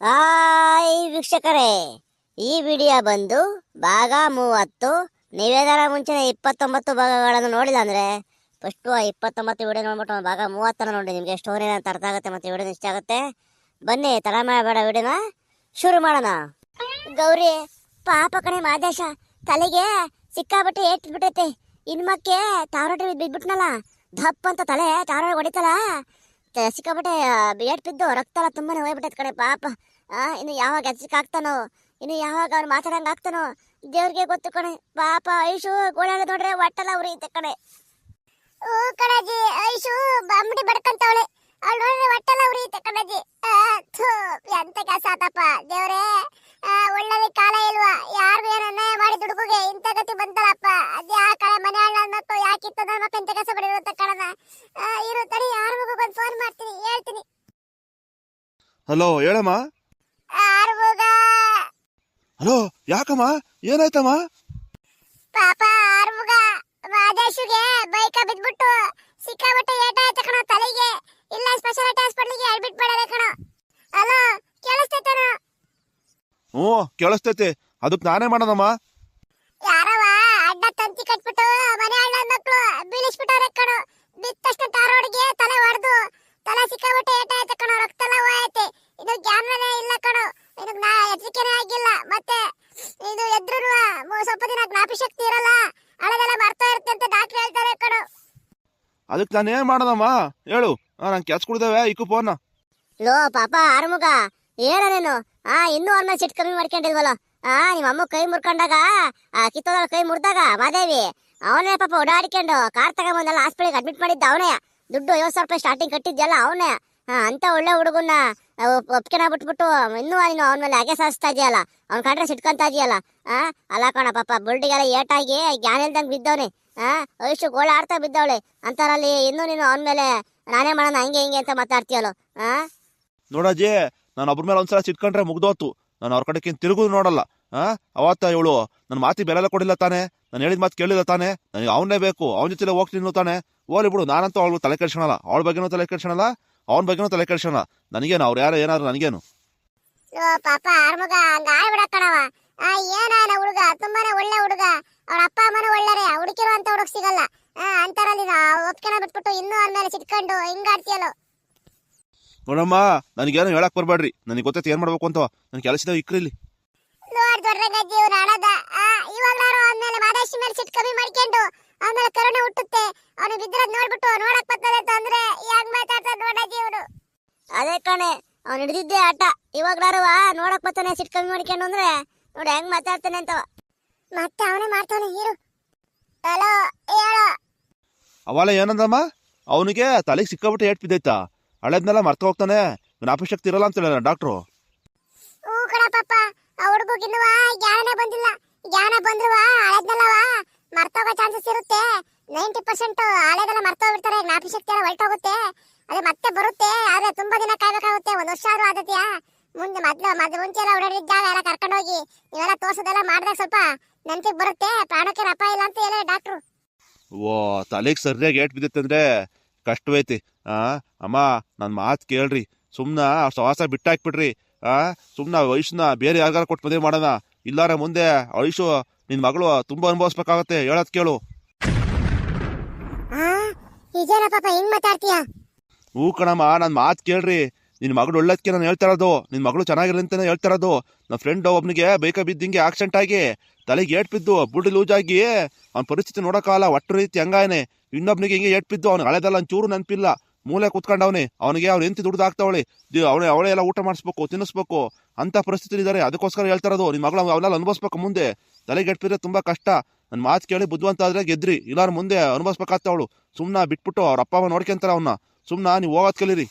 Hi ವೀಕ್ಷಕರೇ, ಈ video ಬಂದು ಭಾಗ ಮೂವತ್ತು ನೀವೇದಾರ ಮುಂಚೆ ಇಪ್ಪತ್ತೊಂಬತ್ತು ಭಾಗಗಳನ್ನು ನೋಡಿಲ್ಲ ಅಂದ್ರೆ ಫಸ್ಟ್ ಆ ಇಪ್ಪತ್ತೊಂಬತ್ತು ವಿಡಿಯೋ ನೋಡ್ಬಿಟ್ಟು ಭಾಗ ಮೂವತ್ತನ್ನು ನೋಡಿ, ನಿಮಗೆ ಸ್ಟೋರಿ ಅಂತ ಅರ್ಥ ಆಗುತ್ತೆ ಮತ್ತೆ ವಿಡಿಯೋ ಇಷ್ಟ ಆಗುತ್ತೆ? ಬನ್ನಿ ತಡ ಮಾಡಬೇಡ ವಿಡಿಯೋನ, ಶುರು ಮಾಡೋಣ. ಗೌರಿ, ಪಾಪ ಕಣೆ ಮಾದೇಶ, ತಲೆಗೆ ಸಿಕ್ಕಾಬಿಟ್ಟು ಏಟ್ ಬಿಟ್ಟೈತೆ. ಇನ್ಮಕ್ಕೆ ತಾರೋಟಿ ಬಿದ್ಬಿಟ್ನಲ್ಲ ದಪ್ಪ ಅಂತ ತಲೆ ತಾರೋಟಿ ಹೊಡಿತಲ್ಲ. ಸಿಕ್ಕಾಬಿಟ್ಟೆ ಏಟ್ ಬಿದ್ದು ರಕ್ತ ಎಲ್ಲ ತುಂಬಾನೇ ಹೋಗ್ಬಿಟ್ಟೈತೆ ಕಣೆ, ಪಾಪ. ಇನ್ನು ಯಾವಾಗ ಎಚ್ಚರಿಕೆ ಆಗ್ತಾನೋ, ಇನ್ನು ಯಾವಾಗ ಅವ್ನು ಮಾತಾಡಂಗ ಆಗ್ತಾನೋ, ದೇವ್ರಿಗೆ ಗೊತ್ತು ಕಣೆ. ಪಾಪ, ಐಶು ಗೋಳಾಡ ನೋಡ್ರೆ ಒಟ್ಟೆಲ್ಲ ಉರಿಯುತ್ತೆ ಕಣೆ. ಓ, ಕಣಜಿ, ಐಶು ಬಂಬಡಿ ಬಡ್ಕಂತವಳೆ. ಅವಳು ಹಲೋ ಹೇಳಮ್ಮ. ಆರ್ಮುಗ. ಹಲೋ ಯಾಕಮ್ಮ? ಏನಾಯ್ತಮ್ಮ? ಪಾಪ ಆರ್ಮುಗ ಮಾದೇಶುಗೆ ಬೈಕ ಬಿದ್ಬಿಟ್ಟು ಸಿಕ್ಕಾಬಿಟ್ಟೆ ಏಟ ಕಣೋ ತಲೆಗೆ. ಇಲ್ಲ ಸ್ಪೆಷಾಲಿಟಿ ಹಾಸ್ಪಿಟ್ಲಿಗೆ ಅಡ್ಮಿಟ್ ಮಾಡಲೇ ಕಣೋ. ಹಲೋ ಕೇಳಿಸ್ತೈತೇನೋ ಹ್ಞೂ ಕೇಳಿಸ್ತೈತೆ. ಅದಕ್ಕೆ ನಾನೇ ಮಾಡೋದಮ್ಮ. ಯಾರವ ಅಡ್ಡ ತಂತಿ ಕಟ್ಬಿಟ್ಟು ಮನೆ ಅಣ್ಣ ಮಕ್ಕಳು ಬೀಳಿಸ್ಬಿಟ್ಟವ್ರೆ ಕಣೋ. ಬಿತ್ತಷ್ಟು ತಾರೋಡಿಗೆ ತಲೆ ಹೊಡೆದು ತಲೆ ಸಿಕ್ಕಾಬಿಟ್ಟೆ ಕಣೋ ರಕ್ತ ಎಲ್ಲ ಹೋಯ್ತೆ ಇದು ಜ್ಞಾನನೇ ಇಲ್ಲ ಕಣೋ ಇದು ನಾ ಎಚ್ಚರಿಕೆನೇ ಆಗಿಲ್ಲ ಮತ್ತೆ ಇದು ಎದ್ರು ಸ್ವಲ್ಪ ದಿನ ಜ್ಞಾಪಕ ಶಕ್ತಿ ಇರಲ್ಲ ಹಳೆದೆಲ್ಲ ಮರ್ತಾ ಇರುತ್ತೆ ಅಂತ ಡಾಕ್ಟರ್ ಹೇಳ್ತಾರೆ ಕಣೋ ಅದಕ್ಕೆ ನಾನು ಏನು ಮಾಡೋದಮ್ಮ? ಹೇಳು. ನಾನು ಕೆಲ್ಸ ಕುಡ್ದೇವೆ ಇಕ್ಕು ಫೋನ್ ಲೋ, ಪಾಪ, ಆರ್ಮುಗ. ಏನ ನೀನು? ಆ, ಇನ್ನೂ ಮೇಲೆ ಸಿಟ್ ಕಮ್ಮಿ ಮಾಡ್ಕೊಂಡಿಲ್ವಲ್ಲ? ಆ ನಿಮ್ಮ ಅಮ್ಮ ಕೈ ಮುರ್ಕೊಂಡಾಗ, ಆ ಕಿತ್ತೋದ ಕೈ ಮುರಿದಾಗ, ಮಾದೇವಿ, ಅವನೇ ಪಾಪ ಓಡಾಡಿಕೊಂಡು ಕಾರ್ ತಗೊಂಬಂದಲ್ಲ ಹಾಸ್ಪಿಟಲ್ಗೆ ಅಡ್ಮಿಟ್ ಮಾಡಿದ್ದ ಅವನೇ. ದುಡ್ಡು ಐವತ್ತು ಸಾವಿರ ರೂಪಾಯಿ ಸ್ಟಾರ್ಟಿಂಗ್ ಕಟ್ಟಿದ್ಯಲ್ಲ ಅವನೇ. ಅಂತ ಒಳ್ಳೆ ಹುಡುಗನ್ನ ಒಪ್ಕೆನ ಬಿಟ್ಬಿಟ್ಟು, ಇನ್ನೂ ನೀನು ಅವನ ಮೇಲೆ ಹಾಗೆ ಸಾಧಿಸ್ತಾ ಇದೆಯಲ್ಲ ಅವ್ನ ಕಂಡ್ರೆ ಸಿಟ್ಕೊಂತ ಇದೆಯಲ್ಲ? ಅಲ್ಲ ಕಣ ಪಾಪ, ಬುಲ್ಡಿಗೆಲ್ಲ ಏಟಾಗಿ ಜ್ಞಾನ ಇಲ್ದಂಗೆ ಬಿದ್ದವನೆ. ಆ ವಯಸ್ಸು ಗೋಳ ಆಡ್ತಾ ಬಿದ್ದವಳೆ. ಅಂತಾರಲ್ಲಿ ಇನ್ನೂ ನೀನು ಅವನ ಮೇಲೆ ನಾನೇ ಮಾಡೋಣ ಹಂಗೆ ಹಿಂಗೆ ಅಂತ ಮಾತಾಡ್ತೀಯಲ್ಲ ಆ? ನೋಡಜ್ಜಿ ನಾನು ಒಬ್ರ ಮೇಲೆ ಒಂದ್ಸಲ ಸಿಟ್ಕೊಂಡ್ರೆ ಮುಗ್ದೋತು. ನಾನು ಅವ್ರ ಕಡೆಗಿಂತ ತಿರುಗು ನೋಡಲ್ಲ ಆ? ಅವತ್ತ ಇವಳು ನನ್ನ ಮಾತಿ ಬೆಲೆಲ್ಲ ಕೊಡಿಲ್ಲ ತಾನೆ ನಾನು ಹೇಳಿದ ಮಾತು ಕೇಳಿಲ್ಲ ತಾನೆ ನನಗೆ ಅವನೇ ಬೇಕು ಅವನ ಜೊತೆ ಹೋಗ್ತೀನಿ ತಾನೆ. ಓಲಿ ಬಿಡು ನಾನಂತೂ ಅವಳು ತಲೆ ಕೆಡ್ಸೋಣಲ್ಲ ಅವಳ ಬಗ್ಗೆನೂ ತಲೆ ಕೆಡ್ಸೋಣಲ್ಲ ಅವನ ಬಗ್ಗೆನೂ ತಲೆ ಕೆಡ್ಸೋಣ ನನಗೇನು ಅವ್ರು ಯಾರು ಏನಾದ್ರು ನನಗೇನು. ಪಾಪ ಆರ್ಮಗ ಹಂಗ ಆಡ್ಬಿಡ ಕಣವ ಆ ಏನಾನ ಹುಡುಗ ತುಂಬಾನೇ ಒಳ್ಳೆ ಹುಡುಗ. ಅವ್ರ ಅಪ್ಪ ಅಮ್ಮನ ಒಳ್ಳೆ ಹುಡುಕಿರೋ ಅಂತ ಹುಡುಗ ಸಿಗಲ್ಲ. ಆ ಅಂತರಲ್ಲಿ ಒಪ್ಕೆನ ಬಿಟ್ಬಿಟ್ಟು ಇನ್ನೂ ಅವ್ರ ಮೇಲೆ ಸಿಟ್ಕೊಂಡು ಹಿಂಗಾಡ್ತೀಯಲ್ಲ ನೋಡಮ್ಮ ನನಗೇನು ಹೇಳಕ್ ಬರ್ಬೇಡ್ರಿ ನನಗೆ ಗೊತ್ತೈತೆ ಏನ್ ಮಾಡ್ಬೇಕು ಅಂತ. ನನ್ನ ಕೆಲಸದ ಇಕ್ರಿಲಿ ನೋಡ್ ದೊಡ್ಡ ಗಜ್ಜಿ ಇವ್ರು ಹಣದ ಆ ಇವಾಗ್ಲಾರು ಆದ್ಮೇಲೆ ಮಾದೇಶಿ ಮೇಲೆ ಸಿಟ್ ಕಮ್ಮಿ ಮಾಡ್ಕೊಂಡು ಆಮೇಲೆ ಕರುಣೆ ಹುಟ್ಟುತ್ತೆ. ಅವನು ಬಿದ್ದಿರೋದ್ ನೋಡ್ಬಿಟ್ಟು ನೋಡಕ್ ಬರ್ತದೆ ಅಂತ ಅಂದ್ರೆ ಹೆಂಗ್ ಮಾತಾಡ್ತಾರ ನೋಡಜ್ಜಿ ಇವ್ರು. ಅದೇ ಕಣೆ ಅವ್ನು ಹಿಡಿದಿದ್ದೆ ಆಟ. ಇವಾಗ್ಲಾರು ನೋಡಕ್ ಬರ್ತಾನೆ ಸಿಟ್ ಕಮ್ಮಿ ಮಾಡ್ಕೊಂಡು ಅಂದ್ರೆ ನೋಡಿ ಹೆಂಗ್ ಮಾತಾಡ್ತಾನೆ ಅಂತವ ಮತ್ತೆ ಅವನೇ ಮಾಡ್ತಾನೆ ಹೀರೋ ಹಲೋ ಹೇಳ. ಅವಳ ಏನಂದಮ್ಮ? ಅವನಿಗೆ ತಲೆಗೆ ಸಿಕ್ಕಾಬಿಟ್ಟು ಏಟ್ ಬಿದ್ದೈತಾ? ಹಳೆದ್ನೆಲ್ಲ ಮರ್ತ ಹೋಗ್ತಾನೆ. ಜ್ಞಾಪಶಕ್ತಿ ಇರಲ್ಲ ಅಂತ ಹೇಳ ಡಾಕ್ಟ್ರು. ಹೂ ಕಣ ಪಾಪ ಆ ಹುಡುಗಿನ್ನುವ ಜ್ಞಾನನೇ ಬಂದಿಲ್ಲ. ಜ್ಞಾನ ಬಂದ್ರುವ ಹಳೆದ್ನೆಲ್ಲವ ಮರ್ತೋಗೋ ಚಾನ್ಸಸ್ ಇರುತ್ತೆ. ನೈಂಟಿ ಪರ್ಸೆಂಟ್ ಹಳೆದೆಲ್ಲ ಮರ್ತೋಗ್ಬಿಡ್ತಾರೆ ಜ್ಞಾಪಕ ಶಕ್ತಿ ಎಲ್ಲ ಹೊರಟೋಗುತ್ತೆ. ಅದೇ ಮತ್ತೆ ಬರುತ್ತೆ ಆದ್ರೆ ತುಂಬಾ ದಿನ ಕಾಯ್ಬೇಕಾಗುತ್ತೆ. ಒಂದು ವರ್ಷ ಆದ್ರೂ ಆದತ್ಯಾ ಮುಂದೆ ಮೊದ್ಲು ಮೊದ್ಲು ಮುಂಚೆ ಎಲ್ಲ ಓಡಾಡಿದ ಜಾಗ ಎಲ್ಲ ಕರ್ಕೊಂಡೋಗಿ ನೀವೆಲ್ಲ ತೋರ್ಸೋದೆಲ್ಲ ಮಾಡಿದಾಗ ಸ್ವಲ್ಪ ನೆನಪಿಗೆ ಬರುತ್ತೆ ಪ್ರಾಣಕ್ಕೆ ರಪ ಇಲ್ಲ ಅಂತ ಹೇಳಿ ಡಾಕ್ಟ್ರು. ಓ ತಲೆಗೆ ಸರಿಯಾಗಿ ಏಟ್ ಬಿದ್ದೈತೆ ಅಂದ್ರೆ ಕಷ್ಟವೈತಿ ಆ ಅಮ್ಮ ನನ್ನ ಮಾತು ಕೇಳ್ರಿ. ಸುಮ್ಮನ ಸವಾಸ ಬಿಟ್ಟಾಕ್ಬಿಡ್ರಿ. ಆ ಸುಮ್ಮನೆ ವಯಸ್ಸನ್ನ ಬೇರೆ ಯಾರಿಗಾರ ಕೊಟ್ಟು ಮದುವೆ ಮಾಡೋಣ. ಇಲ್ಲಾರ ಮುಂದೆ ವಯಸ್ಸು ನಿನ್ನ ಮಗಳು ತುಂಬ ಅನುಭವಿಸ್ಬೇಕಾಗತ್ತೆ. ಹೇಳೋದು ಕೇಳು. ಇದೇನ ಪಾಪ ಹೆಂಗ್ ಮಾತಾಡ್ತೀಯ? ಹೂ ಕಣಮ್ಮ ನನ್ನ ಮಾತು ಕೇಳ್ರಿ. ನಿನ್ನ ಮಗಳು ಒಳ್ಳೇದಕ್ಕೆ ನಾನು ಹೇಳ್ತಾ ಇರೋದು. ನಿನ್ನ ಮಗಳು ಚೆನ್ನಾಗಿರಲಿ ಅಂತಾನೆ ಹೇಳ್ತಾ ಇರೋದು. ನನ್ನ ಫ್ರೆಂಡ್ ಒಬ್ನಿಗೆ ಬೇಕಾ ಬಿದ್ದಿಂಗೆ ಆಕ್ಸಿಡೆಂಟ್ ಆಗಿ ತಲೆಗೆ ಏಟ್ ಬಿದ್ದು ಬುಡ್ಡಿ ಲೂಸ್ ಆಗಿ ಅವ್ನ ಪರಿಸ್ಥಿತಿ ನೋಡೋಕ್ಕಾಗಲ್ಲ ಒಟ್ಟು ರೀತಿ ಹಂಗಾಯನೆ. ಇನ್ನೊಬ್ನಿಗೆ ಹಿಂಗೆ ಏಟ್ ಬಿದ್ದು ಅವ್ನು ಹಳೆದಲ್ಲ ಒಂಚೂರು ನೆನಪಿಲ್ಲ. ಮೂಲೆ ಕುತ್ಕೊಂಡವನೆ, ಅವನಿಗೆ ಅವ್ನು ಎಂತಿ ದುಡ್ದು ಹಾಕ್ತಾವಳಿ ಅವಳೆ ಅವಳೆ ಎಲ್ಲ ಊಟ ಮಾಡಿಸ್ಬೇಕು, ತಿನ್ನಿಸ್ಬೇಕು. ಅಂತ ಪರಿಸ್ಥಿತಿ ಇದ್ದಾರೆ ಅದಕ್ಕೋಸ್ಕರ ಹೇಳ್ತಾ ಇರೋದು ನಿಮ್ಮ ಮಗಳು ಅವನ್ನೆಲ್ಲ ಅನುಭವಿಸ್ಬೇಕು ಮುಂದೆ. ತಲೆಗೆ ತುಂಬ ತುಂಬಾ ಕಷ್ಟ. ನನ್ನ ಮಾತು ಕೇಳಿ ಬುದ್ಧಿವಂತ ಆದ್ರೆ ಗೆದ್ರಿ. ಇಲ್ಲಾರ ಮುಂದೆ ಅನುಭವಿಸ್ಬೇಕಾಗ್ತಾವಳು. ಸುಮ್ಮನೆ ಬಿಟ್ಬಿಟ್ಟು ಅವ್ರ ಅಪ್ಪ ಅಮ್ಮ ನೋಡ್ಕೊಂತಾರೆ ಅವನ್ನ ಸುಮ್ಮನೆ ನೀವು ಹೋಗೋದ್ ಕಲೀರಿ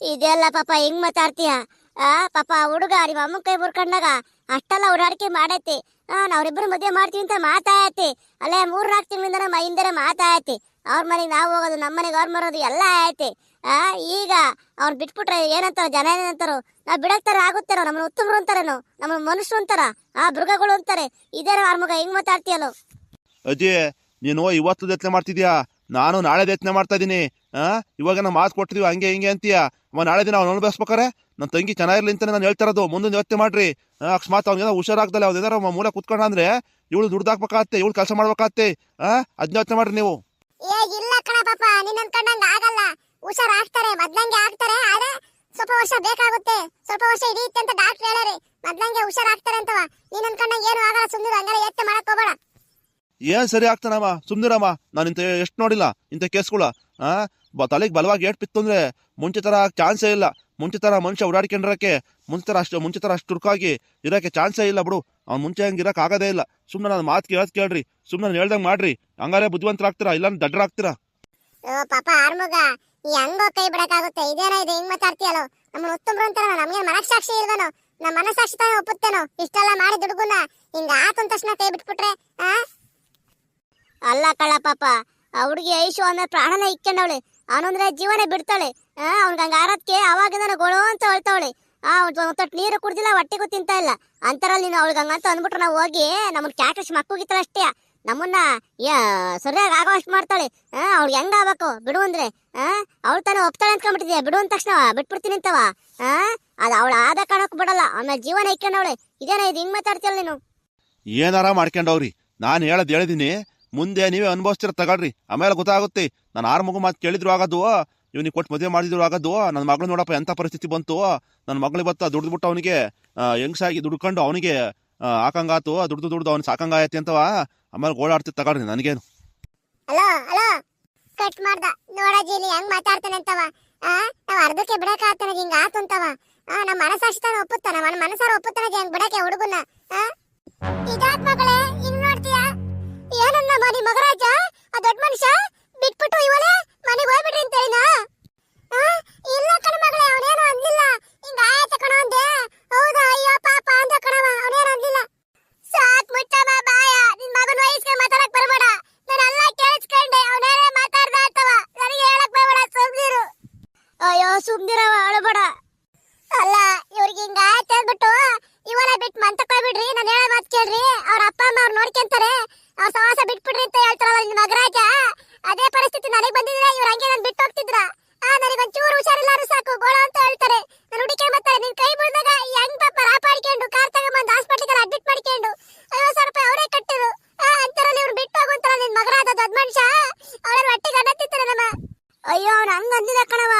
ಇದೆಲ್ಲ ಪಾಪ, ಹೆಂಗ್ ಮಾತಾಡ್ತೀಯ? ಆ, ಪಾಪ ಹುಡುಗ ನಿಮ್ಮ ಅಮ್ಮನ ಕೈ ಬರ್ಕೊಂಡಾಗ ಅಷ್ಟೆಲ್ಲ ಓಡಾಡಿಕೆ ಮಾಡೈತಿ. ಆ ನಾವ್ರಿಬ್ರು ಮದುವೆ ಮಾಡ್ತೀವಿ ಅಂತ ಮಾತಾಯತಿ ಅಲ್ಲೇ ಮೂರ್ ನಾಲ್ಕು ತಿಂಗಳಿಂದ ನಮ್ಮ ಹಿಂದೆ ಮಾತಾಯತಿ ಅವ್ರ ಮನೆಗೆ ನಾವು ಹೋಗೋದು ನಮ್ಮ ಮನೆಗೆ ಅವ್ರ ಮರೋದು ಎಲ್ಲ ಆಯ್ತಿ. ಆ, ಈಗ ಅವ್ರು ಬಿಟ್ಬಿಟ್ರೆ ಏನಂತಾರ, ಜನ ಏನಂತಾರೋ, ನಾವು ಬಿಡಕ್ತಾರ ಆಗುತ್ತಾರೋ ನಮ್ಮನ್ನ ಉತ್ತಮರು ಅಂತಾರೇನೋ ನಮ್ಮ ಮನುಷ್ಯರು ಅಂತಾರ, ಆ ಮೃಗಗಳು ಅಂತಾರೆ. ಇದೇನೋ ಅವ್ರ ಮಗ ಹೆಂಗ್ ಮಾತಾಡ್ತೀಯಲ್ಲ ಅಜಿ ನೀನು ಇವತ್ತು ಯತ್ನ ಮಾಡ್ತಿದ್ಯಾ? ನಾನು ನಾಳೆ ಯತ್ನ ಮಾಡ್ತಾ ಇದ್ದೀನಿ ಇವಾಗ ನಾವು ಮಾತು ಕೊಟ್ಟಿದೀವಿ, ಹಂಗೆ ಹಿಂಗೆ ಅಂತೀಯ? ನಾಳೆ ದಿನ ಅವ್ನು ಅನುಭವಿಸ್ಬೇಕಾರೆ ನನ್ನ ತಂಗಿ ಚೆನ್ನಾಗಿರ್ಲಿ ಅಂತ ನಾನು ಹೇಳ್ತಾ ಇರೋದು. ಮುಂದೆ ಯೋಚನೆ ಮಾಡ್ರಿ. ಅಕಸ್ಮಾತ್ ಅವ್ನಿಗೆ ಹುಷಾರಾಗ್ದಲ್ಲ ಅವ್ನು ಏನಾರ ಮೂಲೆ ಕುತ್ಕೊಂಡ ಅಂದ್ರೆ ಇವಳು ದುಡ್ದಾಕ್ಬೇಕಾಗತ್ತೆ ಇವಳು ಕೆಲಸ ಮಾಡ್ಬೇಕಾಗತ್ತೆ. ಆ ಅದ್ನ ಯೋಚನೆ ಮಾಡ್ರಿ ನೀವು. ಏ ಇಲ್ಲ ಕಣ ಪಾಪ ನೀನ್ ಅನ್ಕೊಂಡಂಗ ಆಗಲ್ಲ. ಹುಷಾರ್ ಆಗ್ತಾರೆ ಮೊದ್ಲಂಗೆ ಆಗ್ತಾರೆ ಆದ್ರೆ ಸ್ವಲ್ಪ ವರ್ಷ ಬೇಕಾಗುತ್ತೆ. ಸ್ವಲ್ಪ ವರ್ಷ ಹಿಡಿಯುತ್ತೆ ಅಂತ ಡಾಕ್ಟರ್ ಹೇಳರಿ. ಮೊದ್ಲಂಗೆ ಹುಷಾರ್ ಆಗ್ತಾರೆ ಅಂತವ. ನೀನ್ ಅನ್ಕೊಂಡಂಗ ಏನು ಆಗಲ್ಲ ಸುಮ್ಮನೆ ಹಂಗಾರೆ ಎತ್ತೆ ಮಾಡಕ್ ಹೋಗ್ಬೇಡ. ಏನ್ ಸರಿ ಆಗ್ತಾನಮ್ಮ ಸುಂದರಮ್ಮ ನಾನು ಇಂಥ ಎಷ್ಟು ನೋಡಿಲ್ಲ ಇಂಥ ಕೇಸ್ಗಳ. ಆ ತಲೆಗೆ ಬಲವಾಗಿ ಏಟ್ ಬಿತ್ತು ಅಂದ್ರೆ ಮುಂಚೆ ತರ ಚಾನ್ಸೇ ಇಲ್ಲ. ಮುಂಚೆ ತರ ಮನುಷ್ಯ ಓಡಾಡ್ಕೊಂಡಿರಕ್ಕೆ, ಮುಂಚೆ ತರ ಅಷ್ಟು ಮುಂಚೆ ತರ ಅಷ್ಟು ತುರ್ಕಾಗಿ ಇರಕ್ಕೆ ಚಾನ್ಸೇ ಇಲ್ಲ ಬಿಡು. ಅವ್ನು ಮುಂಚೆ ಹಂಗೆ ಇರೋಕ್ಕಾಗೋದೇ ಆಗದೇ ಇಲ್ಲ. ಸುಮ್ಮನೆ ನಾನು ಮಾತು ಕೇಳೋದು ಕೇಳ್ರಿ. ಸುಮ್ಮನೆ ಹೇಳ್ದಂಗೆ ಮಾಡ್ರಿ. ಹಂಗಾರೆ ಬುದ್ಧಿವಂತರಾಗ್ತೀರಾ? ಇಲ್ಲ ದಡ್ಡರಾಗ್ತೀರಾ ಪಾಪ ಆರ್ಮುಗ ಹಂಗೋ ಕೈ ಬಿಡಕ್ಕಾಗುತ್ತೆ. ಇದೇನೋ ಇದು ಹಿಂಗ್ ಮಾತಾಡ್ತೀಯಲ್ಲೋ? ನಮ್ಮ ಉತ್ತಮ್ರು ಅಂತಾರ ನಮ್ಗೆ ಮನಸ್ಸಾಕ್ಷಿ ಇಲ್ವನು? ನಮ್ಮ ಮನಸ್ಸಾಕ್ಷಿ ತಾನೇ ಒಪ್ಪುತ್ತೇನೋ? ಇಷ್ಟೆಲ್ಲ ಮಾಡಿ ದುಡುಗುನ ಹಿಂಗ ಆತು ಅಂದ ತಕ್ಷಣ ಕೈ ಬಿಟ್ಬಿಟ್ರೆ, ಆ? ಅಲ್ಲ ಕಳ್ಳ ಪಾಪ ಆ ಹುಡುಗಿ ಐಶು ಅಂದ್ರೆ ಪ್ರಾಣನ ಇಕ್ಕೊಂಡವಳೆ. ಅವನಂದ್ರೆ ಜೀವನ ಬಿಡ್ತಾಳೆ. ಅವ್ನಿಗೆ ಹಂಗ ಆರತ್ಕೆ ಅವಾಗಿಂದ ಗೊಳೋ ಅಂತ ಹೇಳ್ತಾವಳೆ. ಆ ನೀರು ಕುಡ್ದಿಲ್ಲ ಹೊಟ್ಟೆಗೂ ತಿಂತಾ ಇಲ್ಲ. ಅಂತರಲ್ಲಿ ನೀನು ಅವಳಿಗೆ ಹಂಗಂತ ಅಂದ್ಬಿಟ್ರೆ ನಾವು ಹೋಗಿ ನಮ್ಮನ್ನ ಕ್ಯಾಟ್ರಿಸ್ ಮಕ್ಕಳಿಗಿತ್ತಲ್ಲ ಅಷ್ಟೇ. ನಮ್ಮನ್ನ ಸರಿಯಾಗಿ ಆಗೋ ಅಷ್ಟು ಮಾಡ್ತಾಳೆ ಅವ್ಳಿಗೆ ಹೆಂಗ ಆಗ್ಬೇಕು? ಬಿಡು ಅಂದ್ರೆ. ಅವಳು ತಾನೇ ಒಪ್ತಾಳೆ ಅಂದ್ಕೊಂಡ್ಬಿಟ್ಟಿದ್ಯಾ ಬಿಡು ಅಂದ ತಕ್ಷಣ ಬಿಟ್ಬಿಡ್ತೀನಿ ಅಂತವ ಅದು ಅವಳು ಆದ ಕಾಣಕ್ ಬಿಡಲ್ಲ. ಆಮೇಲೆ ಜೀವನ ಇಕ್ಕೊಂಡವಳೆ ಇದೇನ ಇದು ಹಿಂಗ್ ಮಾತಾಡ್ತೀಯಲ್ಲ ನೀನು? ಏನಾರ ಮಾಡ್ಕೊಂಡವ್ರಿ. ನಾನು ಹೇಳದ್ ಹೇಳಿದೀನಿ. ಮುಂದೆ ನೀವೇ ಅನುಭವಿಸ್ತೀರ ತಗೊಳ್ರಿ ಆಮೇಲೆ ಗೊತ್ತಾಗುತ್ತೆ. ನಾನು ಆರು ಮಗು ಮಾತು ಕೇಳಿದ್ರು ಆಗೋದು ಇವ್ನಿ ಕೊಟ್ಟು ಮದುವೆ ಮಾಡಿದ್ರು ಆಗೋದು ನನ್ನ ಮಗಳು ನೋಡಪ್ಪ ಎಂಥ ಪರಿಸ್ಥಿತಿ ಬಂತು. ನನ್ನ ಮಗಳು ಬತ್ತ ದುಡ್ದ್ಬಿಟ್ಟು ಅವನಿಗೆ ಹೆಂಗ್ಸಾಗಿ ದುಡ್ಕೊಂಡು ಅವನಿಗೆ ಹಾಕಂಗಾತು ದುಡ್ದು ದುಡ್ದು ಅವ್ನು ಸಾಕಂಗಾಯತಿ ಅಂತವ. ಆಮೇಲೆ ಓಡಾಡ್ತಿ ತಗೊಳ್ರಿ ನನಗೇನು. Hello hello. ಕಟ್ ಮಾಡ್ದ. ನೋಡಜ್ಜಿ ಇಲ್ಲಿ ಹೆಂಗ್ ಮಾತಾಡ್ತಾನೆ ಅಂತವ. ನಾವ್ ಅರ್ಧಕ್ಕೆ ಬಿಡಕ್ ಆಗ್ತಾನೆ, ಹಿಂಗ ಆತು ಅಂತವ. ನಮ್ಮ ಮನಸ್ಸಾಕ್ಷಿ ತಾನೆ ಒಪ್ಪುತ್ತಾನ. ನನ್ನ ಮನಸ್ಸಾರ ಒಪ್ಪುತ್ತಾನ, ಹೆಂಗ್ ಬಿಡಕ್ಕೆ ಹುಡುಗನ ಇದಾತ್ ಏನನ್ನ ನಿಮ್ಮ ಮಗರಾಜ? ಆ ದೊಡ್ಡ ಮನುಷ್ಯ? ಬಿಟ್ಬಿಟ್ಟು ಇವಳೆ ಮನೆಗೆ ಹೋಗ್ಬಿಡ್ರಿ ಅಂತ ಹೇಳಿನಾ ಇಲ್ಲ ಕಣ ಮಗಳೇ, ಅವನೇನು ಅಂದಿಲ್ಲ. ಹಿಂಗ ಆಯ್ತ ಕಣ ಅಂದೆ. ಹೌದಾ, ಅಯ್ಯೋ, ಪಾಪ ಅಂದ ಕಣವ, ಅವನೇನು ಅಂದಿಲ್ಲ. ಸಾಕ್ ಮುಚ್ಚಮ್ಮ ಬಾಯ. ನಿನ್ ಮಗನ ವಯಸ್ಸಿಗೆ ಮಾತಾಡಕ್ ಬರಬೇಡ. ನಾನೆಲ್ಲ ಕೇಳಿಸ್ಕೊಂಡೆ, ಅವನೇನೇ ಮಾತಾಡ್ದ ಅಂತವ. ನನಗೆ ಹೇಳಕ್ ಬರಬೇಡ, ಸುಮ್ನಿರು. ಅಯ್ಯೋ, ಸುಮ್ನಿರವ, ಅಳಬೇಡ ಅಲ್ಲ ಇವ್ರಿಗೆ ಹಿಂಗ ಆಯ್ತು ಅಂದ್ಬಿಟ್ಟು ಇವನ ಬಿಟ್ಟು ಮಂತಕ್ ಬಿಡ್ರಿ ನಾನು ಹೇಳೋ ಮಾತು ಕೇಳ್ರಿ ಅವ್ರ ಅಪ್ಪ ಅಮ್ಮ ಅವ್ರು ನೋಡ್ಕೊಂತಾರೆ ಅವ್ರ ಸವಾಸ ಬಿಟ್ಬಿಡ್ರಿ ಅಂತ ಹೇಳ್ತಾರಲ್ಲ ನಿನ್ ಮಗರಾಜ ಅದೇ ಪರಿಸ್ಥಿತಿ ನನಗೆ ಬಂದಿದ್ರೆ ಇವ್ರು ಹಂಗೆ ನಾನು ಬಿಟ್ಟು ಹೋಗ್ತಿದ್ರ. ಆ ನನಗೆ ಒಂಚೂರು ಹುಷಾರಿಲ್ಲಾರು ಸಾಕು, ಗೋಳ ಅಂತ ಹೇಳ್ತಾರೆ. ನಾನು ಹುಡುಕಿ ಬರ್ತಾರೆ, ನಿನ್ ಕೈ ಮುರಿದಾಗ ಹೆಂಗ್ ಪಾಪ ರಾಪಾಡ್ಕೊಂಡು ಕಾರ್ ತಗೊಂಬಂದು ಹಾಸ್ಪಿಟ್ಲಿಗೆ ಅಡ್ಮಿಟ್ ಮಾಡ್ಕೊಂಡು ಐವತ್ತು ಸಾವಿರ ರೂಪಾಯಿ ಅವರೇ ಕಟ್ಟಿದ್ರು ಆ, ಅಂತರಲ್ಲಿ, ಇವ್ರು ಬಿಟ್ಟು ಹೋಗುಂತಾರ ನಿನ್ ಮಗನಾದ ದೊಡ್ಡ ಮನುಷ್ಯ. ಅವಳ ಹೊಟ್ಟೆಗೆ ಅನ್ನ ನಮ್ಮ. ಅಯ್ಯೋ, ಅವ್ನು ಹಂಗ ಅಂದಿದ ಕಣವ